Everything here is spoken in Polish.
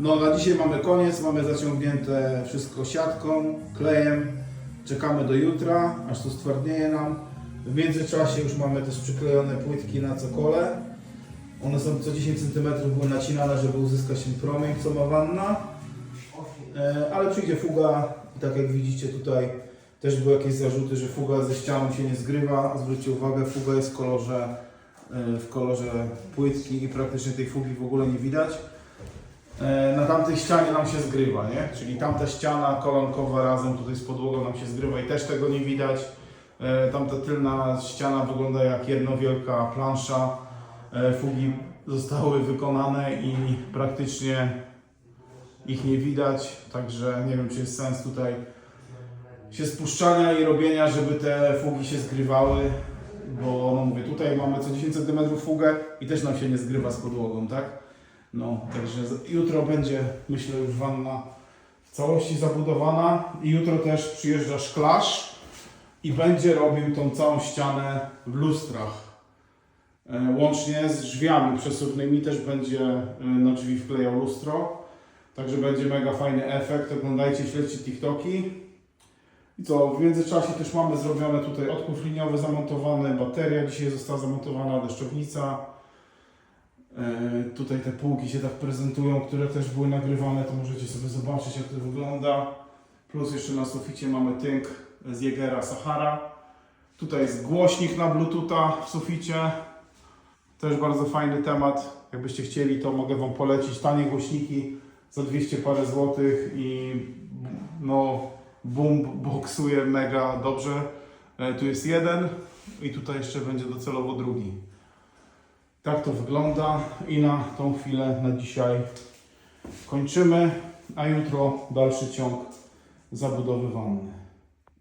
No na dzisiaj mamy koniec, mamy zaciągnięte wszystko siatką, klejem. Czekamy do jutra, aż to stwardnieje nam. W międzyczasie już mamy też przyklejone płytki na cokole. One są co 10 cm były nacinane, żeby uzyskać ten promień, co ma wanna. E, ale przyjdzie fuga i tak jak widzicie tutaj też były jakieś zarzuty, że fuga ze ścianą się nie zgrywa. Zwróćcie uwagę, fuga jest w kolorze, e, w kolorze płytki i praktycznie tej fugi w ogóle nie widać. E, Na tamtej ścianie nam się zgrywa, nie? Czyli tamta ściana kolankowa razem tutaj z podłogą nam się zgrywa i też tego nie widać. E, Tamta tylna ściana wygląda jak jedna wielka plansza. E, Fugi zostały wykonane i praktycznie ich nie widać, także nie wiem czy jest sens tutaj się spuszczania i robienia, żeby te fugi się zgrywały, bo no mówię, tutaj mamy co 10 cm fugę i też nam się nie zgrywa z podłogą, tak? No, także jutro będzie, myślę, już wanna w całości zabudowana i jutro też przyjeżdża szklarz i będzie robił tą całą ścianę w lustrach. E, Łącznie z drzwiami przesuwnymi też będzie e, na drzwi wklejał lustro. Także będzie mega fajny efekt. Oglądajcie, śledźcie TikToki. I co, w międzyczasie też mamy zrobione tutaj odpływ liniowy zamontowany, bateria dzisiaj została zamontowana, deszczownica. E, tutaj te półki się tak prezentują, które też były nagrywane, to możecie sobie zobaczyć jak to wygląda. Plus jeszcze na suficie mamy tynk z Jägera Sahara. Tutaj jest głośnik na Bluetootha w suficie. Też bardzo fajny temat. Jakbyście chcieli, to mogę Wam polecić tanie głośniki za 200 parę złotych i no boom boksuje mega dobrze. E, Tu jest jeden i tutaj jeszcze będzie docelowo drugi. Tak to wygląda i na tą chwilę na dzisiaj kończymy, a jutro dalszy ciąg zabudowy wanny.